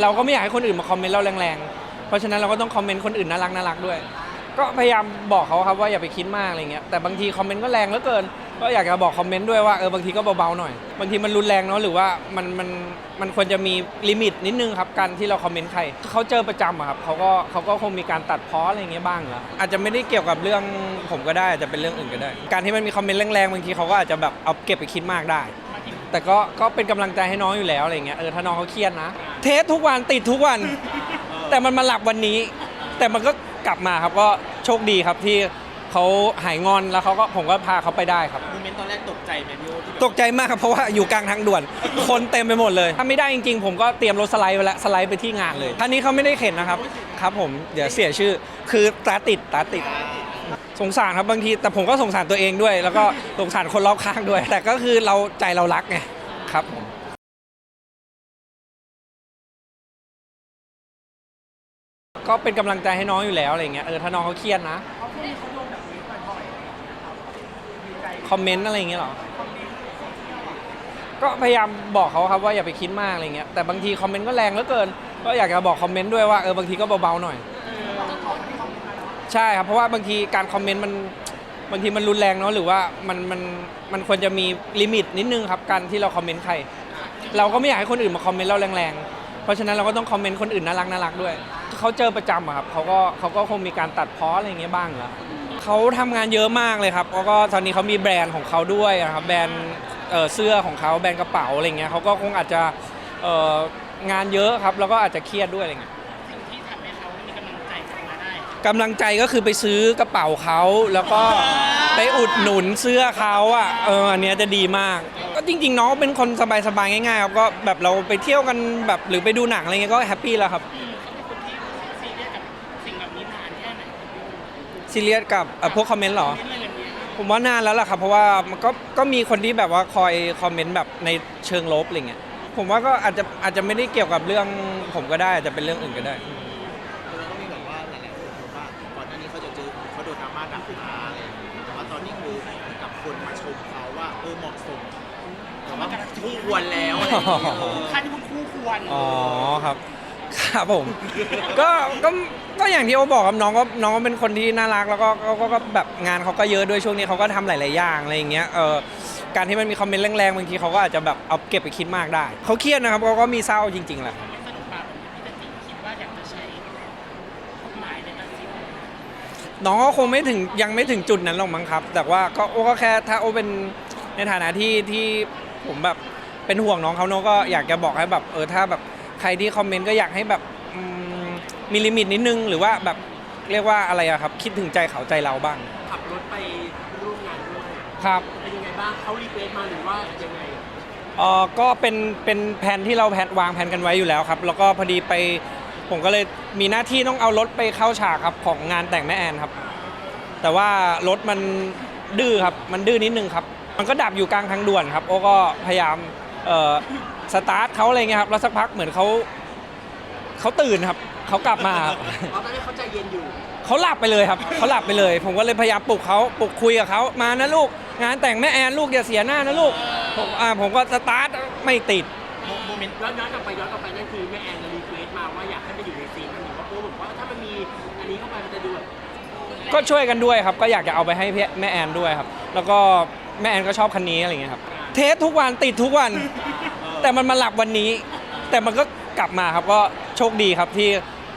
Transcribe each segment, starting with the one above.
เราก็ไม่อยากให้คนอื่นมาคอมเมนต์เราแรงๆ เพราะฉะนั้นเราก็ต้องคอมเมนต์คนอื่นน่ารักน่ารักด้วย ก็พยายามบอกเขาครับว่าอย่าไปคิดมากอะไรเงี้ย แต่บางทีคอมเมนต์ก็แรงเหลือเกิน ก็อยากจะบอกคอมเมนต์ด้วยว่าเออบางทีก็เบาๆหน่อย บางทีมันรุนแรงเนาะหรือว่ามันมันมันควรจะมีลิมิตนิดนึงครับการที่เราคอมเมนต์ใครเขาเจอประจำอะครับเขาก็เขาก็คงมีการตัดพ้ออะไรเงี้ยบ้างเหรออาจจะไม่ได้เกี่ยวกับเรื่องผมก็ได้อาจจะเป็นเรื่องอื่นก็ได้ การที่มันมีคอมเมนต์แรงๆบางทีเขาก็อาจจะแบบเอาเก็บไปคิดมากได้ แต่ก็ก็เป็นกำลังใจให้น้องอยู่แล้วอะไรเงี้ยเออถ้าน้องเขาเครียดนะ เทสทุกวันติดทุกวัน แต่มันมาหลับวันนี้ แต่มันก็กลับมาครับก็โชคดีครับที่เขาหายงอนแล้วเขาก็ผมก็พาเขาไปได้ครับ โมเมนต์ตอนแรกตกใจไหมพี่โอที่แบบตกใจมากครับเพราะว่าอยู่กลางทางด่วน คนเต็มไปหมดเลย ถ้าไม่ได้จริงๆ ผมก็เตรียมรถสไลด์ไว้แล้วสไลด์ไปที่งานเลยท่านนี้เขาไม่ได้เข็นนะครับ ครับผมเดี๋ยวเสียชื่อคือตาติดตาติด สงสารครับบางทีแต่ผมก็สงสารตัวเองด้วย แล้วก็สงสารคนรอบข้างด้วย แต่ก็คือเราใจเรารักไงครับผมก็เป็นกำลังใจให้น้องอยู่แล้วอะไรเงี้ยเออถ้าน้องเขาเครียดนะคอมเมนต์อะไรอย่างเงี้ยเหรอก็พยายามบอกเขาครับว่าอย่าไปคิดมากอะไรเงี้ยแต่บางทีคอมเมนต์ก็แรงเหลือเกิน ก็อยากจะบอกคอมเมนต์ด้วยว่าเออบางทีก็เบาๆหน่อย ใช่ครับ เพราะว่าบางทีการคอมเมนต์มันบางทีมันรุนแรงเนาะหรือว่ามันมันมันควรจะมีลิมิตนิดนึงครับการที่เราคอมเมนต์ใคร เราก็ไม่อยากให้คนอื่นมาคอมเมนต์เราแรงๆ เพราะฉะนั้นเราก็ต้องคอมเมนต์คนอื่นน่ารักน่ารักด้วย เขาเจอประจำอะครับเขาก็เขาก็คงมีการตัดพ้ออะไรอย่างเงี้ยบ้างแหล้วเขาทำงานเยอะมากเลยครับแล้วก็ตอนนี้เขามีแบรนด์ของเขาด้วยนะครับแบรนด์เอ่อเสื้อของเขาแบรนด์กระเป๋าอะไรเงี้ยเขาก็คงอาจจะเอ่องานเยอะครับแล้วก็อาจจะเครียดด้วยอะไรเงี้ย กำลังใจก็คือไปซื้อกระเป๋าเขาแล้วก็ไปอุดหนุนเสื้อเขาอะเอออันเนี้ยจะดีมาก ก็จริงๆน้องเป็นคนสบายๆง่ายๆครับก็แบบเราไปเที่ยวกันแบบหรือไปดูหนังอะไรเงี้ยก็แฮปปี้แล้วครับอืมเขาเป็นคนที่ซีเรียสกับสิ่งแบบนี้นานแค่ไหนซีเรียสกับเอ่อพวกคอมเมนต์เหรอเรื่องแบบนี้ผมว่านานแล้วล่ะครับ เพราะว่ามันก็ก็มีคนที่แบบว่าคอยคอมเมนต์แบบในเชิงลบอะไรเงี้ยผมว่าก็อาจจะอาจจะไม่ได้เกี่ยวกับเรื่องผมก็ได้อาจจะเป็นเรื่องอื่นก็ได้ เขาโดนดราม่าดักมาอะไรอย่างเงี้ยแต่ว่าตอนนี้คือเหมือนกับคนมาชมเขาว่าเออเหมาะสมแต่ว่าคู่ควรแล้วอะไรอย่างเงี้ยเออ ขั้นที่คุณคู่ควรอ๋อครับ ครับผม ก็ก็ก็อย่างที่โอบอกครับน้องก็น้องก็เป็นคนที่น่ารักแล้วก็ก็ก็ก็แบบงานเขาก็เยอะด้วยช่วงนี้เขาก็ทำหลายๆอย่างอะไรอย่างเงี้ยเออการที่มันมีคอมเมนต์แรงๆบางทีเขาก็อาจจะแบบเอาเก็บไปคิดมากได้เขาเครียดนะครับเขาก็มีเศร้าจริงๆแหละไม่สนุกปากแบบนี้พี่จะติคิดว่าอยากจะใช้กฎหมายในการสิทธิ์ น้องก็คงไม่ถึงยังไม่ถึงจุดนั้นหรอกมั้งครับ แต่ว่าก็โอ้ก็แค่ถ้าโอเป็นในฐานะที่ที่ผมแบบเป็นห่วงน้องเขาโน้ก็อยากจะบอกให้แบบเออถ้าแบบใครที่คอมเมนต์ก็อยากให้แบบอืมมีลิมิตนิดนึง หรือว่าแบบเรียกว่าอะไรอะครับ คิดถึงใจเขาใจเราบ้างขับรถไปร่วมงานด้วยครับ เป็นยังไงบ้างเขารีเควสมาหรือว่ายังไง เออก็เป็นเป็นแผนที่เราแผนวางแผนกันไว้อยู่แล้วครับ แล้วก็พอดีไป ผมก็เลยมีหน้าที่ต้องเอารถไปเข้าฉากครับของงานแต่งแม่แอนครับ แต่ว่ารถมันดื้อครับมันดื้อนิดนึงครับ มันก็ดับอยู่กลางทางด่วนครับ โอ้ก็พยายามเอ่อสตาร์ทเขาอะไรเงี้ยครับแล้วสักพักเหมือนเขาเขาตื่นครับเขากลับมาครับ เพราะตอนนี้เขาใจเย็นอยู่ เขาหลับไปเลยครับ เขาหลับไปเลย ผมก็เลยพยายามปลุกเขาปลุกคุยกับเขามานะลูก งานแต่งแม่แอนลูกอย่าเสียหน้านะลูกผมอ่าผมก็สตาร์ทไม่ติด โมเมนต์ย้อนย้อนกลับไปย้อนกลับไปนั่นคือแม่แอนรีเค ก็ช่วยกันด้วยครับ ก็อยากจะเอาไปให้พี่แม่แอนด้วยครับ แล้วก็แม่แอนก็ชอบคันนี้อะไรเงี้ยครับ เทสทุกวันติดทุกวัน แต่มันมาหลับวันนี้ แต่มันก็กลับมาครับก็โชคดีครับที่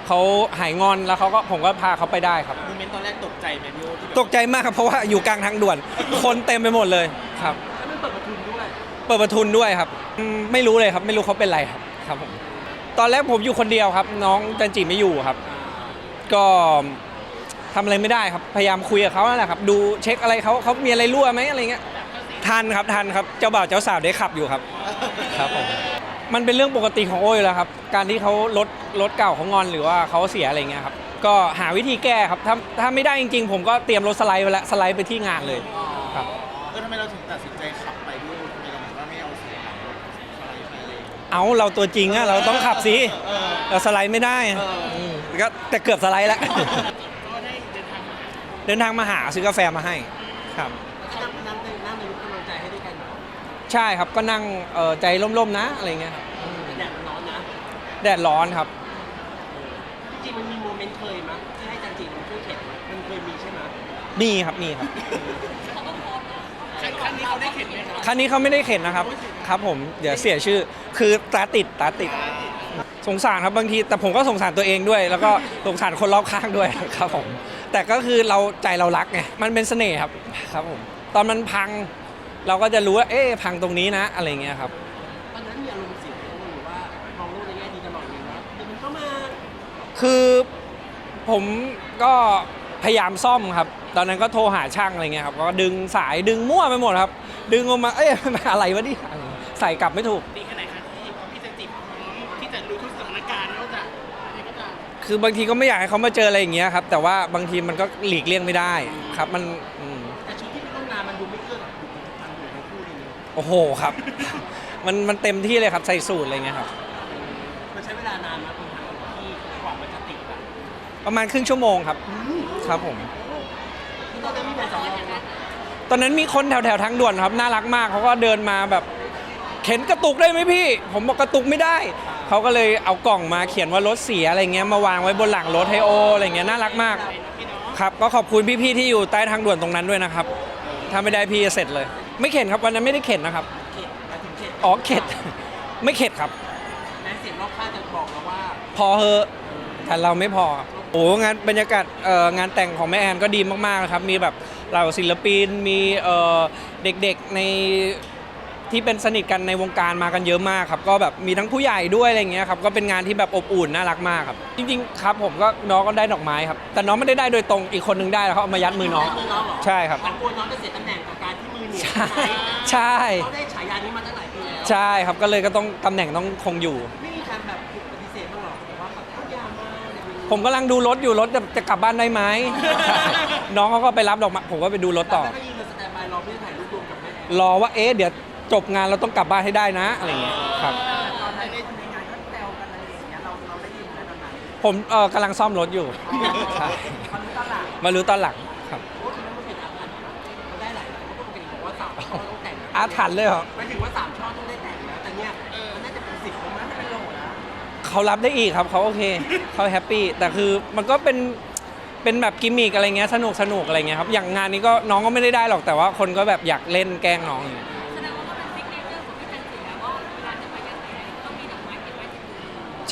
เขาหายงอนแล้วเขาก็ผมก็พาเขาไปได้ครับ โมเมนต์ตอนแรกตกใจไหมพี่โอที่แบบตกใจมากครับเพราะว่าอยู่กลางทางด่วน คนเต็มไปหมดเลยครับถ้ามันเปิดประทุนด้วย เปิดประทุนด้วยครับอืมไม่รู้เลยครับ ไม่รู้เขาเป็นไรครับครับผมตอนแรกผมอยู่คนเดียวครับ น้องจันจิไม่อยู่ครับ ก็ ทำอะไรไม่ได้ครับ พยายามคุยกับเขานั่นแหละครับ ดูเช็คอะไรเขาเขามีอะไรรั่วไหมอะไรเงี้ยทันครับทันครับ เจ้าบ่าวเจ้าสาวได้ขับอยู่ครับ ครับผม มันเป็นเรื่องปกติของโอ้ยแล้วครับ การที่เขารถรถเก่าเขางอนหรือว่าเขาเสียอะไรเงี้ยครับ ก็หาวิธีแก้ครับ ถ้าถ้าไม่ได้จริง ๆ ผมก็เตรียมรถสไลด์ไว้แล้วสไลด์ไปที่งานเลยครับ เออทำไมเราถึงตัดสินใจขับไปด้วยทำไมเราถึงว่าไม่เอาเสียงอะไรไปเลยเอาเราตัวจริงอะเราต้องขับสิ เออ เราสไลด์ไม่ได้อะเอออื มก็แต่เกือบสไลด์แล้ว เดินทางมาหาซื้อกาแฟมาให้ครับ นั่งนั่งในนั่งในรถกำลังใจให้ด้วยกันใช่ครับก็นั่งเอ่อใจร่มๆนะอะไรเงี้ยครับแต่แดดมันร้อนนะแดดร้อนครับ จริงๆมันมีโมเมนต์เคยมั้ยที่ให้จันจิมันช่วยเข็นมันเคยมีใช่ไหมยมีครับมีครับ ครั้งนี้เขาได้เข็นไหมคะคันนี้เขาไม่ได้เข็นนะครับ ครับผมเดี๋ยวเสียชื่อคือตาติดตาติด สงสารครับบางทีแต่ผมก็สงสารตัวเองด้วย แล้วก็สงสารคนรอบข้างด้วยครับผม แต่ก็คือเราใจเรารักไงมันเป็นเสน่ห์ครับครับผมตอนมันพัง เราก็จะรู้ว่าเอ๊ะพังตรงนี้นะอะไรเงี้ยครับ ตอนนั้นมีอารมณ์เสียไหมหรือว่ามองโลกในแง่ดีตลอดเลยว่าเดี๋ยวมันก็มาคือผมก็พยายามซ่อมครับ ตอนนั้นก็โทรหาช่างอะไรเงี้ยครับ ก็ดึงสายดึงมั่วไปหมดครับ ดึงออกมา เอ๊ะอะไรวะนี่ใส่กลับไม่ถูกดี คือบางทีก็ไม่อยากให้เขามาเจออะไรอย่างเงี้ยครับแต่ว่าบางทีมันก็หลีกเลี่ยงไม่ได้ครับมันอืมแต่ชุดที่ไปร่วมงานมันดูไม่เอื้อกับบุคลิกทางอยู่ทั้งคู่เลยนะโอ้โหครับ มันมันเต็มที่เลยครับใส่สูตรอะไรเงี้ยครับมันใช้เวลานานมากคุณทางที่กว่ามันจะติดอะประมาณครึ่งชั่วโมงครับครับผม ที่ตอนนั้นมีแบบสำรองนะตอนนั้นมีคนแถวแถวๆทางด่วนครับน่ารักมากเขาก็เดินมาแบบ เข็นกระตุกได้ไหมพี่ ผมบอกกระตุกไม่ได้ เขาก็เลยเอากล่องมาเขียนว่ารถเสียอะไรเงี้ยมาวางไว้บนหลังรถให้โออะไรเงี้ยน่ารักมากพี่เนาะครับก็ขอบคุณพี่ๆที่อยู่ใต้ทางด่วนตรงนั้นด้วยนะครับถ้าไม่ได้พี่จะเสร็จเลย ไม่เข็นครับวันนั้นไม่ได้เข็นนะครับเข็ดมาถึงเข็ดอ๋อเข็ดไม่เข็ดครับแม้เสียงรอบข้างจะบอกเราว่า พอเหอะแต่เราไม่พอครับโอ้งานบรรยากาศเอ่องานแต่งของแม่แอนก็ดีมากๆนะครับ มีแบบเหล่าศิลปินมีเอ่อเด็กๆใน ที่เป็นสนิทกันในวงการมากันเยอะมากครับก็แบบมีทั้งผู้ใหญ่ด้วยอะไรเงี้ยครับก็เป็นงานที่แบบอบอุ่นน่ารักมากครับจริงๆครับผมก็น้องก็ได้ดอกไม้ครับแต่น้องไม่ได้ได้โดยตรงอีกคนนึงได้แล้วเขาเอามายัดมือน้องมือน้องเหรอใช่ครับมันกลัวน้องจะเสียตำแหน่งกับการที่มือเหนียวใช่ใช่ไหมใช่เขาได้ฉายานี้มาตั้งหลายปีแล้วใช่ครับก็เลยก็ต้องตำแหน่งต้องคงอยู่ไม่มีการแบบปฏิเสธบ้างหรอกแต่ว่าแบบเอายามาอะไรอย่างเงี้ยผมกำลังดูรถอยู่รถจะจะกลับบ้านได้ไหมน้องเขาก็ไปรับดอกไม้ผมก็ไปดูรถต่อแล้วก็ยืนสแตนบายรอเพื่อถ่ายรูปรวมกับแม่รอว่าเอ๊ะเดี๋ยว จบงานเราต้องกลับบ้านให้ได้นะอะไรเงี้ยครับตอนนั้นในงานก็แซวกันอะไรอย่างเงี้ยเราเราได้ยินไหมตอนนั้นผมเออกำลังซ่อมรถอยู่ใช่ตอนนี้ตอนหลังมารู้ตอนหลังครับโอ้ทีนั้นมันเป็นอาถรรพ์นะมันได้หลายคนก็ปกติบอกว่าสามช่อต้องแต่งอาถรรพ์เลยเหรอหมายถึงว่าสามช่อต้องได้แต่งแล้วแต่เนี้ยมันน่าจะเป็นสิบแล้วมั้งไม่เป็นโหลนะเขารับได้อีกครับเขาโอเคเขาแฮปปี้แต่คือมันก็เป็นเป็นแบบกิมมิกอะไรเงี้ยสนุกสนุกอะไรเงี้ยครับอย่างงานนี้ก็น้องก็ไม่ได้ได้หรอกแต่ว่าคนก็แบบอยากเล่นแกล้งน้องอย่างเงี้ย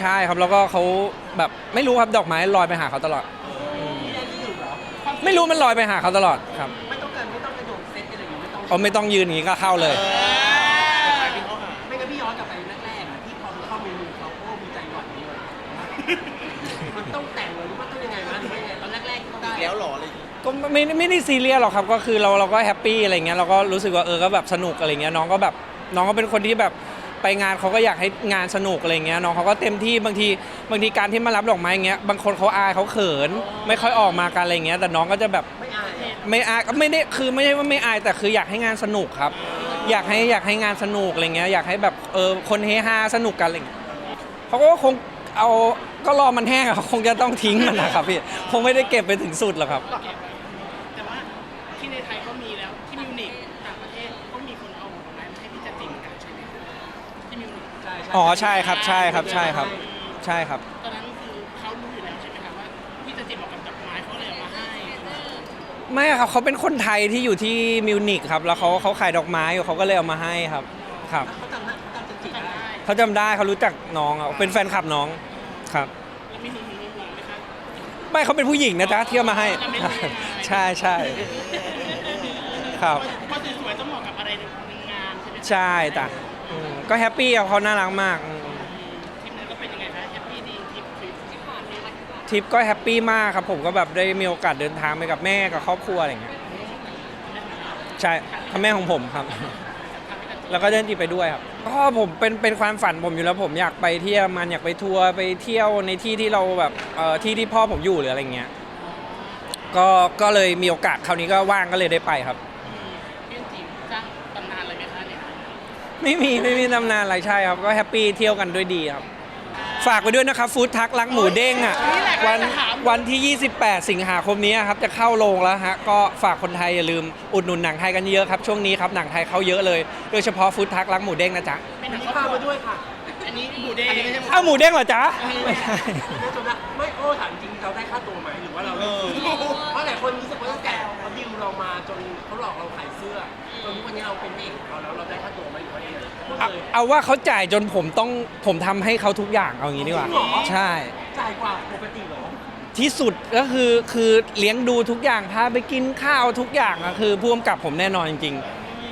ใช่ครับแล้วก็เขาแบบไม่รู้ครับดอกไม้ลอยไปหาเขาตลอดพี่ได้ที่หนึ่งเหรอไม่รู้มันลอยไปหาเขาตลอดครับไม่ต้องการไม่ต้องกระโดดเซตอะไรอย่างงี้ไม่ต้องเขาไม่ต้องยืนอย่างนี้ก็เข้าเลยไปพี่เขาหาไม่งั้นพี่ย้อนกลับไปแรกๆอะที่พอมันเข้าเมนูเขาโอ้มีใจหวั่นนี้เลยมันต้องแต่งเลยหรือว่าต้องยังไงวะหรือว่ายังไงตอนแรกๆที่เขาได้อีกแล้วเหรออะไรอย่างงี้ก็ไม่ไม่ได้ซีเรียสหรอกครับก็คือเราเราก็แฮปปี้อะไรเงี้ยเราก็รู้สึกว่าเออก็แบบสนุกอะไรเงี้ยน้องก็แบบน้องก็เป็นคนที่แบบ ไปงานเขาก็อยากให้งานสนุกอะไรเงี้ยน้องเขาก็เต็มที่บางทีบางทีการที่มารับดอกไม้เงี้ยบางคนเขาอายเขาเขิน ไม่ค่อยออกมากันอะไรเงี้ยแต่น้องก็จะแบบไม่อายไม่อายก็ไม่ได้คือไม่ใช่ว่าไม่อายแต่คืออยากให้งานสนุกครับ อยากให้อยากให้งานสนุกอะไรเงี้ยอยากให้แบบเออคนเฮฮาสนุกกันอะไรเงี้ยเขาก็คงเอาก็รอมันแห้งอะเขาคงจะต้องทิ้งมันนะครับพี่คงไม่ได้เก็บไปถึงสุดหรอกครับ แต่ว่าที่ในไทยก็มี อ๋อใช่ครับใช่ครับใช่ครับใช่ครับ ตอนนั้นคือเขารู้อยู่แล้วใช่ไหมคะว่าพี่จันจิเหมาะกับดอกไม้เขาเลยเอามาให้ไม่ครับเขาเป็นคนไทยที่อยู่ที่มิวนิกครับแล้วเขาเขาขายดอกไม้อยู่เขาก็เลยเอามาให้ครับครับเขาจำนะเขาจำจันจิได้ได้เขาจำได้เขารู้จักน้องอะเป็นแฟนคลับน้องครับ แล้วมีหนุ่มๆไหมคะ ไม่เขาเป็นผู้หญิงนะจ๊ะที่เอามาให้ใช่ใช่ครับ เพราะสวยๆต้องเหมาะกับอะไรในงานใช่ไหมใช่จ้ะอืม ก็แฮปปี้อะเขาน่ารักมากอืมทีมนั้นก็เป็นยังไงคะแฮปปี้ดีทีมทริปที่ผ่านมาทริปก็แฮปปี้มากครับผมก็แบบได้มีโอกาสเดินทางไปกับแม่กับครอบครัวอะไรอย่างเงี้ยใช่พ่อแม่ของผมครับ แล้วก็เดินจีไปด้วยครับก็ผมเป็นเป็นความฝันผมอยู่แล้วผมอยากไปเที่ยวมันอยากไปทัวร์ไปเที่ยวในที่ที่เราแบบเอ่อที่ที่พ่อผมอยู่หรืออะไรเงี้ยก็ก็เลยมีโอกาสคราวนี้ก็ว่างก็เลยได้ไปครับ พี่จันจิสร้างตำนานเลยไหมคะเนี่ย ไม่มีไม่มีตำนานอะไรใช่ครับ ก็แฮปปี้เที่ยวกันด้วยดีครับ ฝากไปด้วยนะครับฟู้ดทักรักหมูเด้งอะวันวันที่ 28 สิงหาคมนี้ครับจะเข้าโรงแล้วฮะก็ฝากคนไทยอย่าลืมอุดหนุนหนังไทยกันเยอะครับช่วงนี้ครับหนังไทยเข้าเยอะเลยโดยเฉพาะฟู้ดทักรักหมูเด้งนะจ๊ะเป็นหวันันงนี้ครอบพาครัวมาด้วยค่ะเป็นอันนี้หมูแดงอันนี้ไม่ใช่หมูอ้าวหมูเด้งเหรอจ๊ะไม่ใช่ ไม่จนนะไม่โอ้ถามจริงเราได้ค่าตัวไหมหรือว่าเราเออเพราะหลายคนรู้สึกว่าตั้งแต่ เขาดิวเรามาจนเขาหลอกเราขายเสื้อจนทุกวันนี้เราเป็นเองของเขาแล้วเราได้ค่าตัวไหมหรือว่ายังไงพูดเอาเลยเอาว่าเขาจ่ายจนผมต้องผมทำให้เขาทุกอย่างเอางี้ดีกว่าจริงเหรอใช่ จ่ายกว่าปกติเหรอที่สุดก็คือคือเลี้ยงดูทุกอย่างพาไปกินข้าวทุกอย่างอะคือพ่วงกับผมแน่นอนจริง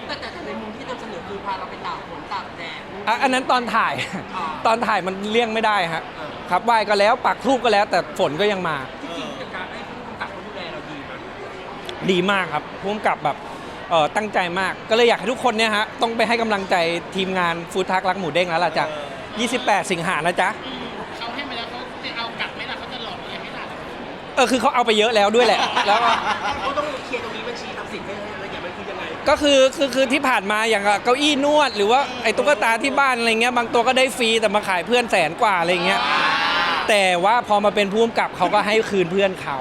แต่แต่ในมุมที่นำเสนอคือพาเราไปตากฝนตากแดด ๆอะอันนั้นตอนถ่ายอ่าตอนถ่ายมันเลี่ยงไม่ได้ฮะเออครับไหว้ก็แล้วปักทูบก็แล้วแต่ฝนก็ยังมา ดีมากครับพ่วงกับแบบเออตั้งใจมาก ก็เลยอยากให้ทุกคนเนี่ยฮะต้องไปให้กำลังใจทีมงานฟูดทักรักหมูเด้งแล้วล่ะจ้ะ28 สิงหานะจ๊ะเขาให้มาแล้วเขาจะเอากลับไหมล่ะเขาจะหลอกอะไรไหมล่ะเออคือเขาเอาไปเยอะแล้วด้วยแหละ แล้วก็เขาต้องเคลียร์ตรงนี้บัญชีทรัพย์สินให้ละเอียดมันคือยังไงก็คือคือคือที่ผ่านมาอย่างเก้าอี้นวด หรือว่าไอ้ตุ๊กตาที่บ้านอะไรเงี้ยบางตัวก็ได้ฟรีแต่มาขายเพื่อนแสนกว่าอะไรเงี้ยแต่ว่าพอมาเป็นผู้กำกับเขาก็ให้คืนเพื่อนเขา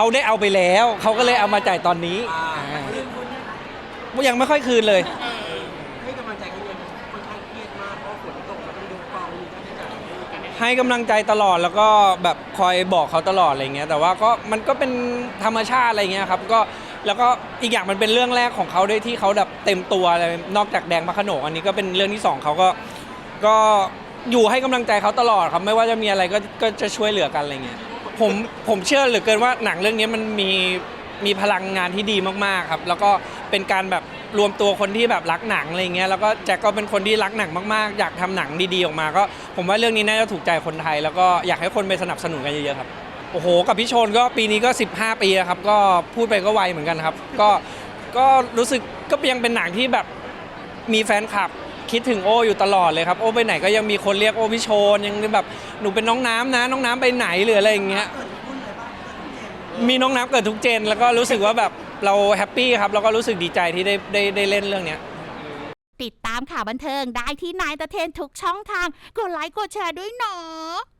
เขาได้เอาไปแล้ว เขาก็เลยเอามาจ่ายตอนนี้อ่าอ่าเรื่องคนนี้ยังไม่ค่อยคืนเลย ให้กำลังใจเขายังค่อนข้างเครียดมากเพราะฝนตกมันต้องยกกองมีค่าใช้จ่ายให้กำลังใจตลอดแล้วก็แบบคอยบอกเขาตลอดอะไรเงี้ยแต่ว่าก็มันก็เป็นธรรมชาติอะไรเงี้ยครับก็แล้วก็อีกอย่างมันเป็นเรื่องแรกของเขาด้วยที่เขาแบบเต็มตัวเลยนอกจากแดงพระโขนงอันนี้ก็เป็นเรื่องที่สองเขาก็ก็อยู่ให้กำลังใจเขาตลอดครับไม่ว่าจะมีอะไรก็ก็จะช่วยเหลือกันอะไรเงี้ย ผมผมเชื่อเหลือเกินว่าหนังเรื่องนี้มันมีมีพลังงานที่ดีมากๆครับ แล้วก็เป็นการแบบรวมตัวคนที่แบบรักหนังอะไรเงี้ยแล้วก็แจ็คก็เป็นคนที่รักหนังมากๆ อยากทำหนังดีๆออกมา ก็ผมว่าเรื่องนี้น่าจะถูกใจคนไทย แล้วก็อยากให้คนไปสนับสนุนกันเยอะๆครับโอ้โห กับพี่ชนก็ปีนี้ก็ 15 ปีแล้วครับ ก็พูดไปก็ไวเหมือนกันครับ ก็ก็รู้สึกก็ยังเป็นหนังที่แบบมีแฟนคลับ คิดถึงโออยู่ตลอดเลยครับ โอไปไหนก็ยังมีคนเรียกโอพี่โชนยังแบบหนูเป็นน้องน้ำนะ น้องน้ำไปไหนหรืออะไรอย่างเงี้ย มีน้องน้ำเกิดทุกเจน แล้วก็รู้สึกว่าแบบเราแฮปปี้ครับ แล้วก็รู้สึกดีใจที่ได้ได้ได้เล่นเรื่องเนี้ย ติดตามข่าวบันเทิงได้ที่นายตะเทนทุกช่องทาง กดไลค์กดแชร์ด้วยเนาะ